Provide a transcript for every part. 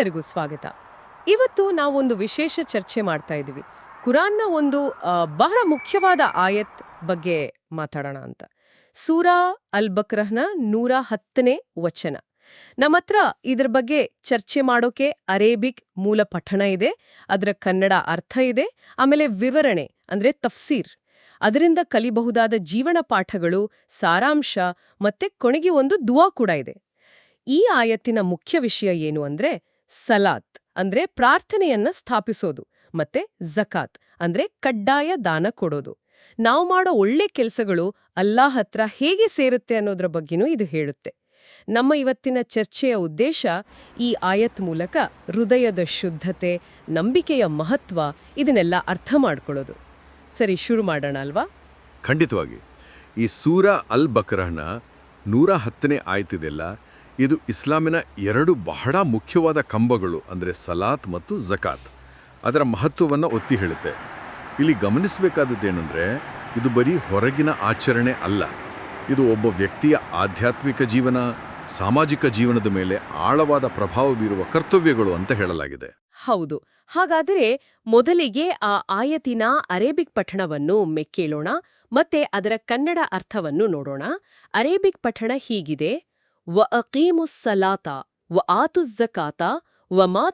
ಎಲ್ಲರಿಗೂ ಸ್ವಾಗತ. ಇವತ್ತು ನಾವೊಂದು ವಿಶೇಷ ಚರ್ಚೆ ಮಾಡ್ತಾ ಇದ್ದೀವಿ. ಕುರಾನ್ನ ಒಂದು ಬಹಳ ಮುಖ್ಯವಾದ ಆಯತ್ ಬಗ್ಗೆ ಮಾತಾಡೋಣ ಅಂತ. ಸೂರಾ ಅಲ್ ಬಕ್ರಹ್ನ ನೂರ ಹತ್ತನೇ ವಚನ. ನಮ್ಮ ಹತ್ರ ಇದ್ರ ಬಗ್ಗೆ ಚರ್ಚೆ ಮಾಡೋಕೆ ಅರೇಬಿಕ್ ಮೂಲ ಪಠಣ ಇದೆ, ಅದರ ಕನ್ನಡ ಅರ್ಥ ಇದೆ, ಆಮೇಲೆ ವಿವರಣೆ, ಅಂದ್ರೆ ತಫ್ಸೀರ್. ಅದರಿಂದ ಕಲಿಬಹುದಾದ ಜೀವನ ಪಾಠಗಳು, ಸಾರಾಂಶ, ಮತ್ತೆ ಕೊನೆಗೆ ಒಂದು ದುವಾ ಕೂಡ ಇದೆ. ಈ ಆಯತ್ತಿನ ಮುಖ್ಯ ವಿಷಯ ಏನು ಅಂದ್ರೆ ಸಲಾತ್ ಅಂದ್ರೆ ಪ್ರಾರ್ಥನೆಯನ್ನ ಸ್ಥಾಪಿಸೋದು, ಮತ್ತೆ ಜಕಾತ್ ಅಂದ್ರೆ ಕಡ್ಡಾಯ ದಾನ ಕೊಡೋದು. ನಾವು ಮಾಡೋ ಒಳ್ಳೆ ಕೆಲಸಗಳು ಅಲ್ಲಾ ಹತ್ರ ಹೇಗೆ ಸೇರುತ್ತೆ ಅನ್ನೋದ್ರ ಬಗ್ಗೆನೂ ಇದು ಹೇಳುತ್ತೆ. ನಮ್ಮ ಇವತ್ತಿನ ಚರ್ಚೆಯ ಉದ್ದೇಶ ಈ ಆಯತ್ ಮೂಲಕ ಹೃದಯದ ಶುದ್ಧತೆ, ನಂಬಿಕೆಯ ಮಹತ್ವ ಇದನ್ನೆಲ್ಲ ಅರ್ಥ ಮಾಡ್ಕೊಳ್ಳೋದು. ಸರಿ, ಶುರು ಮಾಡೋಣ ಅಲ್ವಾ? ಖಂಡಿತವಾಗಿ. ಈ ಸೂರ ಅಲ್ ಬಕ್ರಹನ ನೂರ ಹತ್ತನೇ ಆಯ್ತಿದೆಲ್ಲ ಇದು ಇಸ್ಲಾಮಿನ ಎರಡು ಬಹಳ ಮುಖ್ಯವಾದ ಕಂಬಗಳು, ಅಂದರೆ ಸಲಾತ್ ಮತ್ತು ಜಕಾತ್ ಅದರ ಮಹತ್ವವನ್ನು ಒತ್ತಿ ಹೇಳುತ್ತೆ. ಇಲ್ಲಿ ಗಮನಿಸಬೇಕಾದದ್ದೇನೆಂದರೆ, ಇದು ಬರೀ ಹೊರಗಿನ ಆಚರಣೆ ಅಲ್ಲ. ಇದು ಒಬ್ಬ ವ್ಯಕ್ತಿಯ ಆಧ್ಯಾತ್ಮಿಕ ಜೀವನ, ಸಾಮಾಜಿಕ ಜೀವನದ ಮೇಲೆ ಆಳವಾದ ಪ್ರಭಾವ ಬೀರುವ ಕರ್ತವ್ಯಗಳು ಅಂತ ಹೇಳಲಾಗಿದೆ. ಹೌದು. ಹಾಗಾದರೆ ಮೊದಲಿಗೆ ಆ ಆಯತಿನ ಅರೇಬಿಕ್ ಪಠಣವನ್ನು ಮೆಕ್ಕೇಳೋಣ ಕೇಳೋಣ ಮತ್ತೆ ಅದರ ಕನ್ನಡ ಅರ್ಥವನ್ನು ನೋಡೋಣ. ಅರೇಬಿಕ್ ಪಠಣ ಹೀಗಿದೆ ವ ಅಕೀಮುಸ್ ಸಲಾತ ವ ಆತುಸ್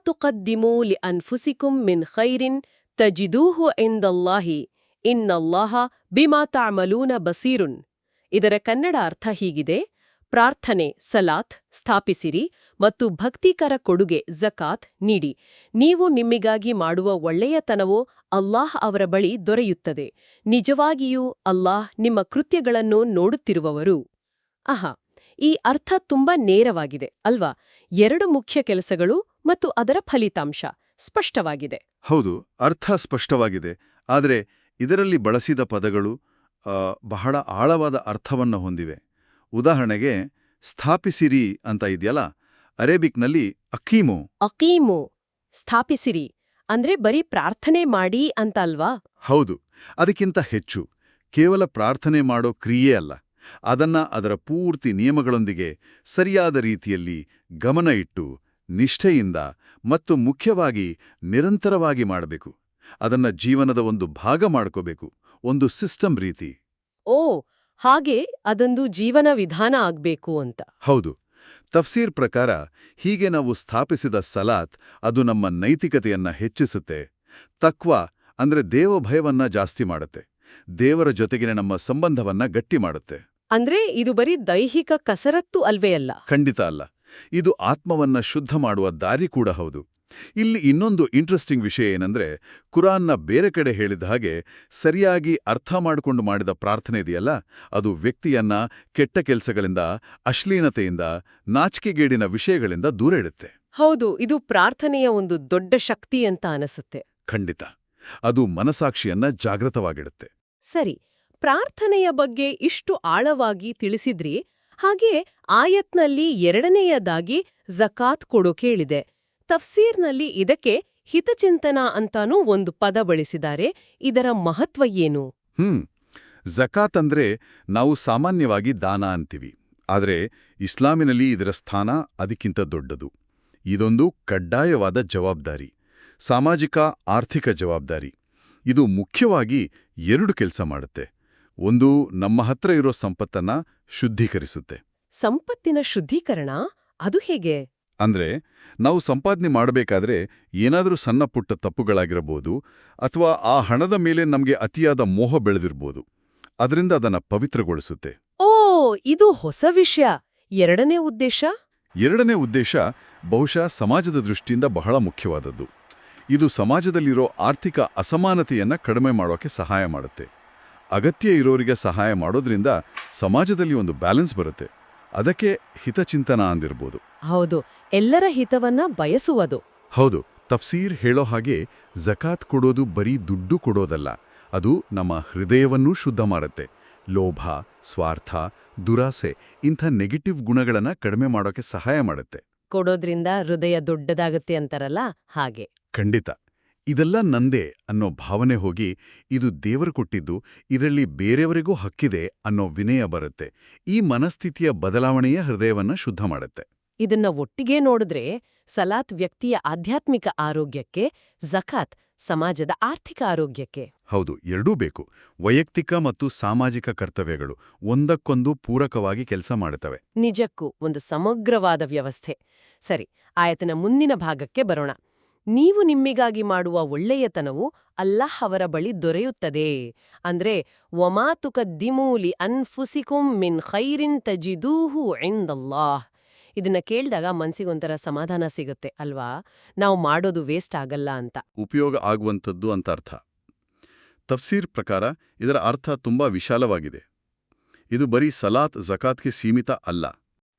تقدموا لأنفسكم من خير تجدوه ಖೈರಿನ್ ತಜಿದೂಹು ಇಂದಲ್ಲಾಹಿ ಇನ್ನಲ್ಲಾಹ ಬಿಮಾ ತಾಮಲೂನ ಬಸೀರುನ್ ಇದರ ಕನ್ನಡ ಅರ್ಥ ಹೀಗಿದೆ. ಪ್ರಾರ್ಥನೆ, ಸಲಾತ್, ಸ್ಥಾಪಿಸಿರಿ ಮತ್ತು ಭಕ್ತಿಕರ ಕೊಡುಗೆ ಜಕಾತ್ ನೀಡಿ. ನೀವು ನಿಮ್ಮಿಗಾಗಿ ಮಾಡುವ ಒಳ್ಳೆಯತನವೋ ಅಲ್ಲಾಹ್ ಅವರ ಬಳಿ ದೊರೆಯುತ್ತದೆ. ನಿಜವಾಗಿಯೂ ಅಲ್ಲಾಹ್ ನಿಮ್ಮ ಕೃತ್ಯಗಳನ್ನು ನೋಡುತ್ತಿರುವವರು. ಆಹಾ! ಈ ಅರ್ಥ ತುಂಬಾ ನೇರವಾಗಿದೆ ಅಲ್ವಾ? ಎರಡು ಮುಖ್ಯ ಕೆಲಸಗಳು ಮತ್ತು ಅದರ ಫಲಿತಾಂಶ ಸ್ಪಷ್ಟವಾಗಿದೆ. ಹೌದು ಅರ್ಥ ಸ್ಪಷ್ಟವಾಗಿದೆ. ಆದರೆ ಇದರಲ್ಲಿ ಬಳಸಿದ ಪದಗಳು ಬಹಳ ಆಳವಾದ ಅರ್ಥವನ್ನು ಹೊಂದಿವೆ. ಉದಾಹರಣೆಗೆ ಸ್ಥಾಪಿಸಿರಿ ಅಂತ ಇದೆಯಲ್ಲ ಅರೇಬಿಕ್ನಲ್ಲಿ ಅಕೀಮು. ಅಕೀಮು ಸ್ಥಾಪಿಸಿರಿ ಅಂದ್ರೆ ಬರೀ ಪ್ರಾರ್ಥನೆ ಮಾಡಿ ಅಂತ ಅಲ್ವಾ? ಹೌದು ಅದಕ್ಕಿಂತ ಹೆಚ್ಚು. ಕೇವಲ ಪ್ರಾರ್ಥನೆ ಮಾಡೋ ಕ್ರಿಯೆ ಅಲ್ಲ. ಅದನ್ನ ಅದರ ಪೂರ್ತಿ ನಿಯಮಗಳೊಂದಿಗೆ ಸರಿಯಾದ ರೀತಿಯಲ್ಲಿ ಗಮನ ಇಟ್ಟು ನಿಷ್ಠೆಯಿಂದ ಮತ್ತು ಮುಖ್ಯವಾಗಿ ನಿರಂತರವಾಗಿ ಮಾಡಬೇಕು. ಅದನ್ನ ಜೀವನದ ಒಂದು ಭಾಗ ಮಾಡ್ಕೋಬೇಕು. ಒಂದು ಸಿಸ್ಟಮ್ ರೀತಿ. ಓ ಹಾಗೆ ಅದೊಂದು ಜೀವನ ವಿಧಾನ ಆಗ್ಬೇಕು ಅಂತ. ಹೌದು. ತಫ್ಸೀರ್ ಪ್ರಕಾರ ಹೀಗೆ ನಾವು ಸ್ಥಾಪಿಸಿದ ಸಲಾತ್ ಅದು ನಮ್ಮ ನೈತಿಕತೆಯನ್ನ ಹೆಚ್ಚಿಸುತ್ತೆ. ತಕ್ವಾ ಅಂದ್ರೆ ದೇವಭಯವನ್ನ ಜಾಸ್ತಿ ಮಾಡುತ್ತೆ. ದೇವರ ಜೊತೆಗಿನ ನಮ್ಮ ಸಂಬಂಧವನ್ನ ಗಟ್ಟಿ ಮಾಡುತ್ತೆ. ಅಂದ್ರೆ ಇದು ಬರೀ ದೈಹಿಕ ಕಸರತ್ತು ಅಲ್ವೇ ಅಲ್ಲ ಖಂಡಿತ ಅಲ್ಲ. ಇದು ಆತ್ಮವನ್ನ ಶುದ್ಧ ಮಾಡುವ ದಾರಿ ಕೂಡ ಹೌದು. ಇಲ್ಲಿ ಇನ್ನೊಂದು ಇಂಟ್ರೆಸ್ಟಿಂಗ್ ವಿಷಯ ಏನಂದ್ರೆ ಕುರಾನ್ನ ಬೇರೆ ಕಡೆ ಹೇಳಿದ ಹಾಗೆ ಸರಿಯಾಗಿ ಅರ್ಥ ಮಾಡಿಕೊಂಡು ಮಾಡಿದ ಪ್ರಾರ್ಥನೆ ಇದೆಯಲ್ಲ ಅದು ವ್ಯಕ್ತಿಯನ್ನ ಕೆಟ್ಟ ಕೆಲಸಗಳಿಂದ ಅಶ್ಲೀನತೆಯಿಂದ ನಾಚಿಕೆಗೇಡಿನ ವಿಷಯಗಳಿಂದ ದೂರ ಇಡುತ್ತೆ. ಹೌದು ಇದು ಪ್ರಾರ್ಥನೆಯ ಒಂದು ದೊಡ್ಡ ಶಕ್ತಿ ಅಂತ ಅನಿಸುತ್ತೆ. ಖಂಡಿತ. ಅದು ಮನಸಾಕ್ಷಿಯನ್ನ ಜಾಗೃತವಾಗಿಡುತ್ತೆ. ಸರಿ ಪ್ರಾರ್ಥನೆಯ ಬಗ್ಗೆ ಇಷ್ಟು ಆಳವಾಗಿ ತಿಳಿಸಿದ್ರಿ? ಹಾಗೆ ಆಯತ್ನಲ್ಲಿ ಎರಡನೆಯದಾಗಿ ಜಕಾತ್ ಕೊಡೋ ಕೇಳಿದೆ. ತಫ್ಸೀರ್ನಲ್ಲಿ ಇದಕ್ಕೆ ಹಿತಚಿಂತನ ಅಂತಾನೂ ಒಂದು ಪದ ಬಳಸಿದ್ದಾರೆ. ಇದರ ಮಹತ್ವ ಏನು? ಹ್ಮ್. ಜಕಾತ್ ಅಂದ್ರೆ ನಾವು ಸಾಮಾನ್ಯವಾಗಿ ದಾನ ಅಂತೀವಿ. ಆದರೆ ಇಸ್ಲಾಮಿನಲ್ಲಿ ಇದರ ಸ್ಥಾನ ಅದಕ್ಕಿಂತ ದೊಡ್ಡದು. ಇದೊಂದು ಕಡ್ಡಾಯವಾದ ಜವಾಬ್ದಾರಿ. ಸಾಮಾಜಿಕ, ಆರ್ಥಿಕ ಜವಾಬ್ದಾರಿ. ಇದು ಮುಖ್ಯವಾಗಿ ಎರಡು ಕೆಲಸ ಮಾಡುತ್ತೆ. ಒಂದು ನಮ್ಮ ಹತ್ರ ಇರೋ ಸಂಪತ್ತನ್ನ ಶುದ್ಧೀಕರಿಸುತ್ತೆ. ಸಂಪತ್ತಿನ ಶುದ್ಧೀಕರಣ? ಅದು ಹೇಗೆ? ಅಂದ್ರೆ ನಾವು ಸಂಪಾದನೆ ಮಾಡಬೇಕಾದ್ರೆ ಏನಾದರೂ ಸಣ್ಣ ಪುಟ್ಟ ತಪ್ಪುಗಳಾಗಿರಬಹುದು ಅಥವಾ ಆ ಹಣದ ಮೇಲೆ ನಮಗೆ ಅತಿಯಾದ ಮೋಹ ಬೆಳೆದಿರ್ಬೋದು. ಅದರಿಂದ ಅದನ್ನ ಪವಿತ್ರಗೊಳಿಸುತ್ತೆ. ಓ ಇದು ಹೊಸ ವಿಷಯ. ಎರಡನೇ ಉದ್ದೇಶ? ಎರಡನೇ ಉದ್ದೇಶ ಬಹುಶಃ ಸಮಾಜದ ದೃಷ್ಟಿಯಿಂದ ಬಹಳ ಮುಖ್ಯವಾದದ್ದು. ಇದು ಸಮಾಜದಲ್ಲಿರೋ ಆರ್ಥಿಕ ಅಸಮಾನತೆಯನ್ನ ಕಡಿಮೆ ಮಾಡೋಕೆ ಸಹಾಯ ಮಾಡುತ್ತೆ. ಅಗತ್ಯ ಇರೋರಿಗೆ ಸಹಾಯ ಮಾಡೋದ್ರಿಂದ ಸಮಾಜದಲ್ಲಿ ಒಂದು ಬ್ಯಾಲೆನ್ಸ್ ಬರುತ್ತೆ. ಅದಕ್ಕೆ ಹಿತಚಿಂತನ ಅಂದಿರ್ಬೋದು. ಹೌದು ಎಲ್ಲರ ಹಿತವನ್ನ ಬಯಸುವುದು. ಹೌದು ತಫ್ಸೀರ್ ಹೇಳೋ ಹಾಗೆ ಜಕಾತ್ ಕೊಡೋದು ಬರೀ ದುಡ್ಡು ಕೊಡೋದಲ್ಲ ಅದು ನಮ್ಮ ಹೃದಯವನ್ನೂ ಶುದ್ಧ ಮಾಡುತ್ತೆ. ಲೋಭ ಸ್ವಾರ್ಥ ದುರಾಸೆ ಇಂಥ ನೆಗೆಟಿವ್ ಗುಣಗಳನ್ನ ಕಡಿಮೆ ಮಾಡೋಕೆ ಸಹಾಯ ಮಾಡುತ್ತೆ. ಕೊಡೋದ್ರಿಂದ ಹೃದಯ ದೊಡ್ಡದಾಗುತ್ತೆ ಅಂತಾರಲ್ಲ ಹಾಗೆ. ಖಂಡಿತ. ಇದೆಲ್ಲ ನಂದೇ ಅನ್ನೋ ಭಾವನೆ ಹೋಗಿ ಇದು ದೇವರು ಕೊಟ್ಟಿದ್ದು ಇದರಲ್ಲಿ ಬೇರೆಯವರಿಗೂ ಹಕ್ಕಿದೆ ಅನ್ನೋ ವಿನಯ ಬರುತ್ತೆ. ಈ ಮನಸ್ಥಿತಿಯ ಬದಲಾವಣೆಯ ಹೃದಯವನ್ನ ಶುದ್ಧ ಮಾಡುತ್ತೆ. ಇದನ್ನ ಒಟ್ಟಿಗೆ ನೋಡಿದ್ರೆ ಸಲಾತ್ ವ್ಯಕ್ತಿಯ ಆಧ್ಯಾತ್ಮಿಕ ಆರೋಗ್ಯಕ್ಕೆ ಜಕಾತ್ ಸಮಾಜದ ಆರ್ಥಿಕ ಆರೋಗ್ಯಕ್ಕೆ. ಹೌದು ಎರಡೂ ಬೇಕು. ವೈಯಕ್ತಿಕ ಮತ್ತು ಸಾಮಾಜಿಕ ಕರ್ತವ್ಯಗಳು ಒಂದಕ್ಕೊಂದು ಪೂರಕವಾಗಿ ಕೆಲಸ ಮಾಡುತ್ತವೆ. ನಿಜಕ್ಕೂ ಒಂದು ಸಮಗ್ರವಾದ ವ್ಯವಸ್ಥೆ. ಸರಿ ಆಯತನ ಮುಂದಿನ ಭಾಗಕ್ಕೆ ಬರೋಣ. ನೀವು ನಿಮ್ಮಿಗಾಗಿ ಮಾಡುವ ಒಳ್ಳೆಯತನವು ಅಲ್ಲಾಹ್ ಅವರ ಬಳಿ ದೊರೆಯುತ್ತದೆ. ಅಂದ್ರೆ ಒಮಾತುಕದ್ದಿಮೂಲಿ ಅನ್ಫುಸಿಕುಂ ಮಿನ್ ಖೈರಿನ್ ತಜಿದೂಹು ಎಂದಲ್ಲಾಹ್ ಇದನ್ನ ಕೇಳಿದಾಗ ಮನ್ಸಿಗೊಂಥರ ಸಮಾಧಾನ ಸಿಗುತ್ತೆ ಅಲ್ವಾ? ನಾವು ಮಾಡೋದು ವೇಸ್ಟ್ ಆಗಲ್ಲ ಅಂತ. ಉಪಯೋಗ ಆಗುವಂಥದ್ದು ಅಂತ ಅರ್ಥ. ತಫ್ಸೀರ್ ಪ್ರಕಾರ ಇದರ ಅರ್ಥ ತುಂಬಾ ವಿಶಾಲವಾಗಿದೆ. ಇದು ಬರೀ ಸಲಾತ್ ಜಕಾತ್ಗೆ ಸೀಮಿತ ಅಲ್ಲ.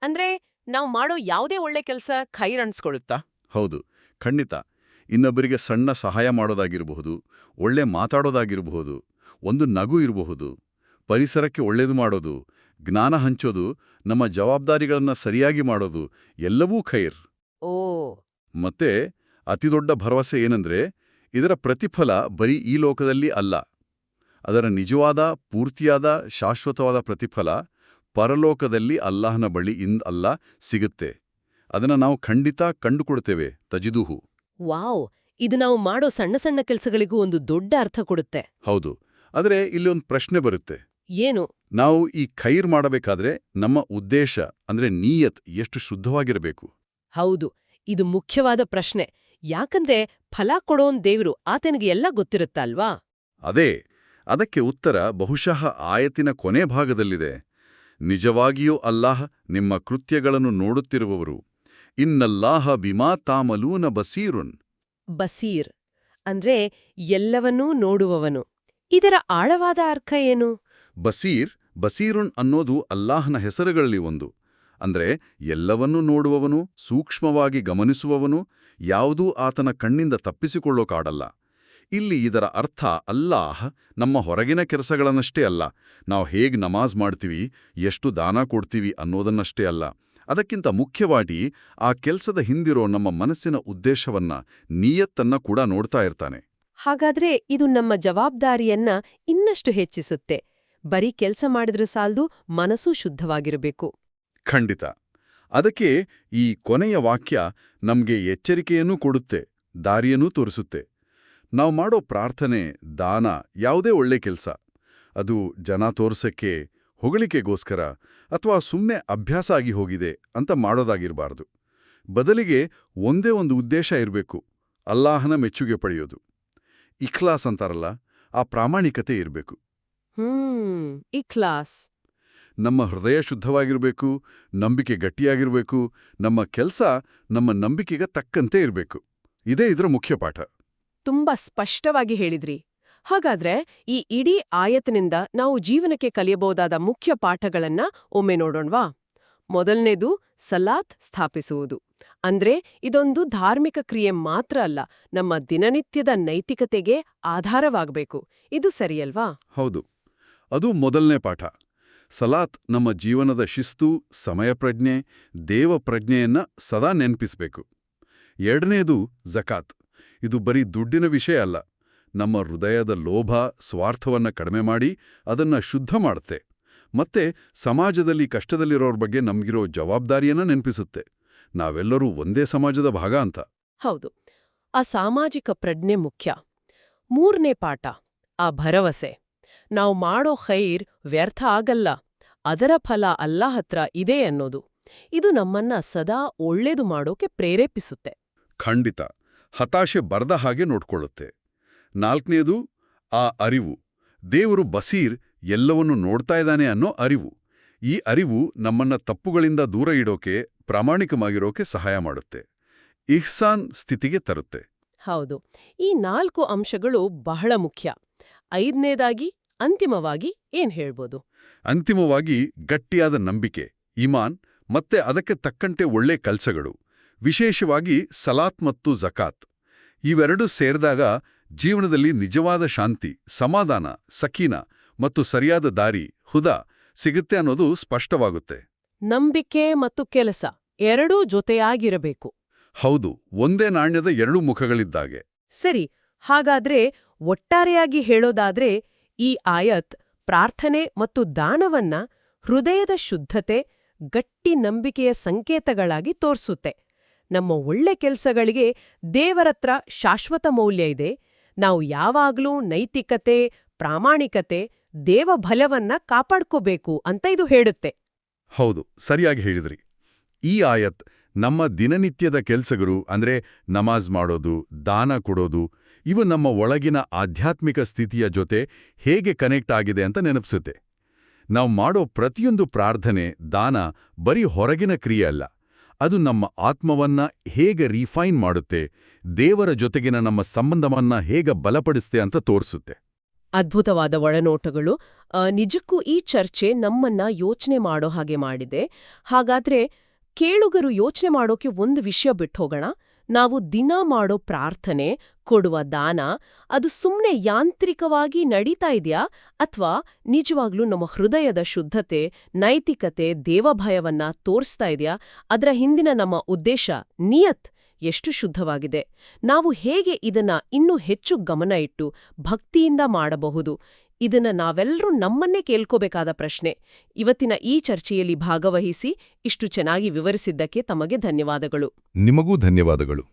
ಅಂದ್ರೆ ನಾವು ಮಾಡೋ ಯಾವುದೇ ಒಳ್ಳೆ ಕೆಲಸ ಖೈರ್ ಅನ್ಸ್ಕೊಳ್ಳುತ್ತಾ? ಹೌದು ಖಂಡಿತ. ಇನ್ನೊಬ್ಬರಿಗೆ ಸಣ್ಣ ಸಹಾಯ ಮಾಡೋದಾಗಿರಬಹುದು ಒಳ್ಳೆ ಮಾತಾಡೋದಾಗಿರಬಹುದು ಒಂದು ನಗು ಇರಬಹುದು ಪರಿಸರಕ್ಕೆ ಒಳ್ಳೆಯದು ಮಾಡೋದು ಜ್ಞಾನ ಹಂಚೋದು ನಮ್ಮ ಜವಾಬ್ದಾರಿಗಳನ್ನು ಸರಿಯಾಗಿ ಮಾಡೋದು ಎಲ್ಲವೂ ಖೈರ್. ಓ. ಮತ್ತೆ ಅತಿದೊಡ್ಡ ಭರವಸೆ ಏನಂದ್ರೆ ಇದರ ಪ್ರತಿಫಲ ಬರೀ ಈ ಲೋಕದಲ್ಲಿ ಅಲ್ಲ. ಅದರ ನಿಜವಾದ ಪೂರ್ತಿಯಾದ ಶಾಶ್ವತವಾದ ಪ್ರತಿಫಲ ಪರಲೋಕದಲ್ಲಿ ಅಲ್ಲಾಹನ ಬಳಿ ಇಂದ ಅಲ್ಲ ಸಿಗುತ್ತೆ. ಅದನ್ನ ನಾವು ಖಂಡಿತ ಕಂಡುಕೊಡ್ತೇವೆ ತಜಿದುಹು. ವಾವ್ ಇದು ನಾವು ಮಾಡೋ ಸಣ್ಣ ಸಣ್ಣ ಕೆಲಸಗಳಿಗೂ ಒಂದು ದೊಡ್ಡ ಅರ್ಥ ಕೊಡುತ್ತೆ. ಹೌದು ಆದರೆ ಇಲ್ಲಿ ಒಂದು ಪ್ರಶ್ನೆ ಬರುತ್ತೆ. ಏನು? ನಾವು ಈ ಖೈರ್ ಮಾಡಬೇಕಾದ್ರೆ ನಮ್ಮ ಉದ್ದೇಶ ಅಂದ್ರೆ ನೀಯತ್ ಎಷ್ಟು ಶುದ್ಧವಾಗಿರಬೇಕು? ಹೌದು ಇದು ಮುಖ್ಯವಾದ ಪ್ರಶ್ನೆ. ಯಾಕಂದ್ರೆ ಫಲ ಕೊಡೋನ್ ದೇವ್ರು ಆತನಿಗೆ ಎಲ್ಲ ಗೊತ್ತಿರುತ್ತಲ್ವಾ? ಅದೇ ಅದಕ್ಕೆ ಉತ್ತರ ಬಹುಶಃ ಆಯತಿನ ಕೊನೆ ಭಾಗದಲ್ಲಿದೆ. ನಿಜವಾಗಿಯೂ ಅಲ್ಲಾಹ್ ನಿಮ್ಮ ಕೃತ್ಯಗಳನ್ನು ನೋಡುತ್ತಿರುವವರು. ಇನ್ನಲ್ಲಾಹ ಬಿಮಾ ತಾಮಲೂನ ಬಸೀರುನ್ ಬಸೀರ್ ಅಂದ್ರೆ ಎಲ್ಲವನ್ನೂ ನೋಡುವವನು. ಇದರ ಆಳವಾದ ಅರ್ಥ ಏನು? ಬಸೀರ್ ಬಸೀರುನ್ ಅನ್ನೋದು ಅಲ್ಲಾಹನ ಹೆಸರುಗಳಲ್ಲಿ ಒಂದು. ಅಂದ್ರೆ ಎಲ್ಲವನ್ನೂ ನೋಡುವವನು ಸೂಕ್ಷ್ಮವಾಗಿ ಗಮನಿಸುವವನು ಯಾವುದೂ ಆತನ ಕಣ್ಣಿಂದ ತಪ್ಪಿಸಿಕೊಳ್ಳೋಕಾಡಲ್ಲ. ಇಲ್ಲಿ ಇದರ ಅರ್ಥ ಅಲ್ಲಾಹ್ ನಮ್ಮ ಹೊರಗಿನ ಕೆಲಸಗಳನ್ನಷ್ಟೇ ಅಲ್ಲ ನಾವು ಹೇಗೆ ನಮಾಜ್ ಮಾಡ್ತೀವಿ ಎಷ್ಟು ದಾನ ಕೊಡ್ತೀವಿ ಅನ್ನೋದನ್ನಷ್ಟೇ ಅಲ್ಲ. ಅದಕ್ಕಿಂತ ಮುಖ್ಯವಾಗಿ ಆ ಕೆಲಸದ ಹಿಂದಿರೋ ನಮ್ಮ ಮನಸ್ಸಿನ ಉದ್ದೇಶವನ್ನ ನಿಯತ್ತನ್ನ ಕೂಡ ನೋಡ್ತಾ ಇರ್ತಾನೆ. ಹಾಗಾದ್ರೆ ಇದು ನಮ್ಮ ಜವಾಬ್ದಾರಿಯನ್ನ ಇನ್ನಷ್ಟು ಹೆಚ್ಚಿಸುತ್ತೆ. ಬರೀ ಕೆಲಸ ಮಾಡಿದ್ರೆ ಸಾಲದು ಮನಸ್ಸೂ ಶುದ್ಧವಾಗಿರಬೇಕು. ಖಂಡಿತ. ಅದಕ್ಕೆ ಈ ಕೊನೆಯ ವಾಕ್ಯ ನಮ್ಗೆ ಎಚ್ಚರಿಕೆಯನ್ನೂ ಕೊಡುತ್ತೆ ದಾರಿಯನ್ನೂ ತೋರಿಸುತ್ತೆ. ನಾವು ಮಾಡೋ ಪ್ರಾರ್ಥನೆ ದಾನ ಯಾವುದೇ ಒಳ್ಳೆ ಕೆಲಸ. ಅದು ಜನ ತೋರ್ಸಕ್ಕೆ ಹೊಗಳಿಕೆಗೋಸ್ಕರ ಅಥವಾ ಸುಮ್ಮನೆ ಅಭ್ಯಾಸ ಆಗಿ ಹೋಗಿದೆ ಅಂತ ಮಾಡೋದಾಗಿರಬಾರ್ದು. ಬದಲಿಗೆ ಒಂದೇ ಒಂದು ಉದ್ದೇಶ ಇರಬೇಕು ಅಲ್ಲಾಹನ ಮೆಚ್ಚುಗೆ ಪಡೆಯೋದು. ಇಖ್ಲಾಸ್ ಅಂತಾರಲ್ಲ ಆ ಪ್ರಾಮಾಣಿಕತೆ ಇರಬೇಕು. ಇಖ್ಲಾಸ್. ನಮ್ಮ ಹೃದಯ ಶುದ್ಧವಾಗಿರಬೇಕು ನಂಬಿಕೆ ಗಟ್ಟಿಯಾಗಿರಬೇಕು ನಮ್ಮ ಕೆಲಸ ನಮ್ಮ ನಂಬಿಕೆಗೆ ತಕ್ಕಂತೆ ಇರಬೇಕು. ಇದೇ ಇದರ ಮುಖ್ಯ ಪಾಠ. ತುಂಬಾ ಸ್ಪಷ್ಟವಾಗಿ ಹೇಳಿದ್ರಿ. ಹಾಗಾದ್ರೆ ಈ ಇಡೀ ಆಯತ್ನಿಂದ ನಾವು ಜೀವನಕ್ಕೆ ಕಲಿಯಬಹುದಾದ ಮುಖ್ಯ ಪಾಠಗಳನ್ನ ಒಮ್ಮೆ ನೋಡೋಣವಾ? ಮೊದಲನೇದು ಸಲಾತ್ ಸ್ಥಾಪಿಸುವುದು. ಅಂದ್ರೆ ಇದೊಂದು ಧಾರ್ಮಿಕ ಕ್ರಿಯೆ ಮಾತ್ರ ಅಲ್ಲ, ನಮ್ಮ ದಿನನಿತ್ಯದ ನೈತಿಕತೆಗೆ ಆಧಾರವಾಗಬೇಕು. ಇದು ಸರಿಯಲ್ವಾ? ಹೌದು. ಅದು ಮೊದಲನೇ ಪಾಠ. ಸಲಾತ್ ನಮ್ಮ ಜೀವನದ ಶಿಸ್ತು, ಸಮಯಪ್ರಜ್ಞೆ, ದೇವಪ್ರಜ್ಞೆಯನ್ನ ಸದಾ ನೆನಪಿಸಬೇಕು. ಎರಡನೆಯದು ಜಕಾತ್. ಇದು ಬರೀ ದುಡ್ಡಿನ ವಿಷಯ ಅಲ್ಲ ನಮ್ಮ ಹೃದಯದ ಲೋಭ ಸ್ವಾರ್ಥವನ್ನು ಕಡಿಮೆ ಮಾಡಿ ಅದನ್ನ ಶುದ್ಧ ಮಾಡುತ್ತೆ. ಮತ್ತೆ ಸಮಾಜದಲ್ಲಿ ಕಷ್ಟದಲ್ಲಿರೋರ ಬಗ್ಗೆ ನಮಗಿರೋ ಜವಾಬ್ದಾರಿಯನ್ನ ನೆನಪಿಸುತ್ತೆ. ನಾವೆಲ್ಲರೂ ಒಂದೇ ಸಮಾಜದ ಭಾಗ ಅಂತ. ಹೌದು. ಆ ಸಾಮಾಜಿಕ ಪ್ರಜ್ಞೆ ಮುಖ್ಯ. ಮೂರನೇ ಪಾಠ ಆ ಭರವಸೆ. ನಾವು ಮಾಡೋ ಖೈರ್ ವ್ಯರ್ಥ ಆಗಲ್ಲ. ಅದರ ಫಲ ಅಲ್ಲಾ ಹತ್ರ ಇದೆ ಅನ್ನೋದು. ಇದು ನಮ್ಮನ್ನ ಸದಾ ಒಳ್ಳೇದು ಮಾಡೋಕೆ ಪ್ರೇರೇಪಿಸುತ್ತೆ. ಖಂಡಿತ. ಹತಾಶೆ ಬರದ ಹಾಗೆ ನೋಡ್ಕೊಳ್ಳುತ್ತೆ. ನಾಲ್ಕನೇದು ಆ ಅರಿವು. ದೇವರು ಬಸೀರ್ ಎಲ್ಲವನ್ನೂ ನೋಡ್ತಾ ಇದ್ದಾನೆ ಅನ್ನೋ ಅರಿವು. ಈ ಅರಿವು ನಮ್ಮನ್ನ ತಪ್ಪುಗಳಿಂದ ದೂರ ಇಡೋಕೆ ಪ್ರಾಮಾಣಿಕವಾಗಿರೋಕೆ ಸಹಾಯ ಮಾಡುತ್ತೆ. ಇಹ್ಸಾನ್ ಸ್ಥಿತಿಗೆ ತರುತ್ತೆ. ಹೌದು. ಈ ನಾಲ್ಕು ಅಂಶಗಳು ಬಹಳ ಮುಖ್ಯ. ಐದನೇದಾಗಿ ಅಂತಿಮವಾಗಿ ಏನ್ ಹೇಳ್ಬೋದು? ಅಂತಿಮವಾಗಿ ಗಟ್ಟಿಯಾದ ನಂಬಿಕೆ ಇಮಾನ್ ಮತ್ತೆ ಅದಕ್ಕೆ ತಕ್ಕಂತೆ ಒಳ್ಳೆ ಕಲ್ಸಗಳು. ವಿಶೇಷವಾಗಿ ಸಲಾತ್ ಮತ್ತು ಜಕಾತ್ ಇವೆರಡೂ ಸೇರಿದಾಗ ಜೀವನದಲ್ಲಿ ನಿಜವಾದ ಶಾಂತಿ ಸಮಾಧಾನ ಸಖೀನ ಮತ್ತು ಸರಿಯಾದ ದಾರಿ ಹುದ ಸಿಗುತ್ತೆ ಅನ್ನೋದು ಸ್ಪಷ್ಟವಾಗುತ್ತೆ. ನಂಬಿಕೆ ಮತ್ತು ಕೆಲಸ ಎರಡೂ ಜೊತೆಯಾಗಿರಬೇಕು. ಹೌದು ಒಂದೇ ನಾಣ್ಯದ ಎರಡು ಮುಖಗಳಿದ್ದಾಗೆ. ಸರಿ ಹಾಗಾದ್ರೆ ಒಟ್ಟಾರೆಯಾಗಿ ಹೇಳೋದಾದ್ರೆ ಈ ಆಯತ್ ಪ್ರಾರ್ಥನೆ ಮತ್ತು ದಾನವನ್ನ ಹೃದಯದ ಶುದ್ಧತೆ ಗಟ್ಟಿ ನಂಬಿಕೆಯ ಸಂಕೇತಗಳಾಗಿ ತೋರಿಸುತ್ತೆ. ನಮ್ಮ ಒಳ್ಳೆ ಕೆಲಸಗಳಿಗೆ ದೇವರತ್ರ ಶಾಶ್ವತ ಮೌಲ್ಯ ಇದೆ ನಾವು ಯಾವಾಗ್ಲೂ ನೈತಿಕತೆ, ಪ್ರಾಮಾಣಿಕತೆ, ದೇವಬಲವನ್ನ ಕಾಪಾಡ್ಕೋಬೇಕು ಅಂತ ಇದು ಹೇಳುತ್ತೆ. ಹೌದು, ಸರಿಯಾಗಿ ಹೇಳಿದ್ರಿ. ಈ ಆಯತ್ ನಮ್ಮ ದಿನನಿತ್ಯದ ಕೆಲಸಗಳು ಅಂದ್ರೆ ನಮಾಜ್ ಮಾಡೋದು, ದಾನ ಕೊಡೋದು, ಇವು ನಮ್ಮ ಒಳಗಿನ ಆಧ್ಯಾತ್ಮಿಕ ಸ್ಥಿತಿಯ ಜೊತೆ ಹೇಗೆ ಕನೆಕ್ಟ್ ಆಗಿದೆ ಅಂತ ನೆನಪಿಸುತ್ತೆ. ನಾವು ಮಾಡೋ ಪ್ರತಿಯೊಂದು ಪ್ರಾರ್ಥನೆ, ದಾನ ಬರೀ ಹೊರಗಿನ ಕ್ರಿಯೆ ಅಲ್ಲ. ಅದು ನಮ್ಮ ಆತ್ಮವನ್ನ ಹೇಗೆ ರಿಫೈನ್ ಮಾಡುತ್ತೆ, ದೇವರ ಜೊತೆಗಿನ ನಮ್ಮ ಸಂಬಂಧವನ್ನ ಹೇಗೆ ಬಲಪಡಿಸುತ್ತೆ ಅಂತ ತೋರಿಸುತ್ತೆ. ಅದ್ಭುತವಾದ ಒಳನೋಟಗಳು. ನಿಜಕ್ಕೂ ಈ ಚರ್ಚೆ ನಮ್ಮನ್ನ ಯೋಚನೆ ಮಾಡೋ ಹಾಗೆ ಮಾಡಿದೆ. ಹಾಗಾದ್ರೆ ಕೇಳುಗರು ಯೋಚನೆ ಮಾಡೋಕೆ ಒಂದು ವಿಷಯ ಬಿಟ್ಟು ಹೋಗೋಣ ನಾವು ದಿನ ಮಾಡೋ ಪ್ರಾರ್ಥನೆ, ಕೊಡುವ ದಾನ, ಅದು ಸುಮ್ಮನೆ ಯಾಂತ್ರಿಕವಾಗಿ ನಡೀತಾ ಇದೆಯಾ? ಅಥವಾ ನಿಜವಾಗ್ಲೂ ನಮ್ಮ ಹೃದಯದ ಶುದ್ಧತೆ, ನೈತಿಕತೆ, ದೇವಭಯವನ್ನ ತೋರಿಸ್ತಾ ಇದೆಯಾ? ಅದರ ಹಿಂದಿನ ನಮ್ಮ ಉದ್ದೇಶ, ನಿಯತ್ ಎಷ್ಟು ಶುದ್ಧವಾಗಿದೆ. ನಾವು ಹೇಗೆ ಇದನ್ನ ಇನ್ನೂ ಹೆಚ್ಚು ಗಮನ ಇಟ್ಟು ಭಕ್ತಿಯಿಂದ ಮಾಡಬಹುದು. ಇದನ್ನ ನಾವೆಲ್ಲರೂ ನಮ್ಮನ್ನೇ ಕೇಳ್ಕೋಬೇಕಾದ ಪ್ರಶ್ನೆ. ಇವತ್ತಿನ ಈ ಚರ್ಚೆಯಲ್ಲಿ ಭಾಗವಹಿಸಿ ಇಷ್ಟು ಚೆನ್ನಾಗಿ ವಿವರಿಸಿದ್ದಕ್ಕೆ ತಮಗೆ ಧನ್ಯವಾದಗಳು. ನಿಮಗೂ ಧನ್ಯವಾದಗಳು.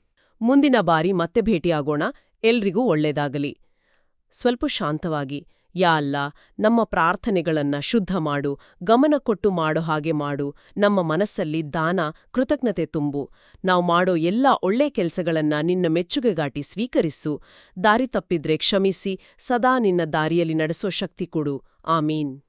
ಮುಂದಿನ ಬಾರಿ ಮತ್ತೆ ಭೇಟಿಯಾಗೋಣ. ಎಲ್ರಿಗೂ ಒಳ್ಳೆಯದಾಗಲಿ. ಸ್ವಲ್ಪ ಶಾಂತವಾಗಿ. ಯಾ ಅಲ್ಲ, ನಮ್ಮ ಪ್ರಾರ್ಥನೆಗಳನ್ನ ಶುದ್ಧ ಮಾಡು, ಗಮನ ಕೊಟ್ಟು ಮಾಡೋ ಹಾಗೆ ಮಾಡು, ನಮ್ಮ ಮನಸ್ಸಲ್ಲಿ ದಾನ, ಕೃತಜ್ಞತೆ ತುಂಬು. ನಾವು ಮಾಡೋ ಎಲ್ಲ ಒಳ್ಳೆ ಕೆಲ್ಸಗಳನ್ನ ನಿನ್ನ ಮೆಚ್ಚುಗೆಗಾಟಿ ಸ್ವೀಕರಿಸು. ದಾರಿ ತಪ್ಪಿದ್ರೆ ಕ್ಷಮಿಸಿ, ಸದಾ ನಿನ್ನ ದಾರಿಯಲ್ಲಿ ನಡೆಸೋ ಶಕ್ತಿ ಕೊಡು. ಆಮೀನ್.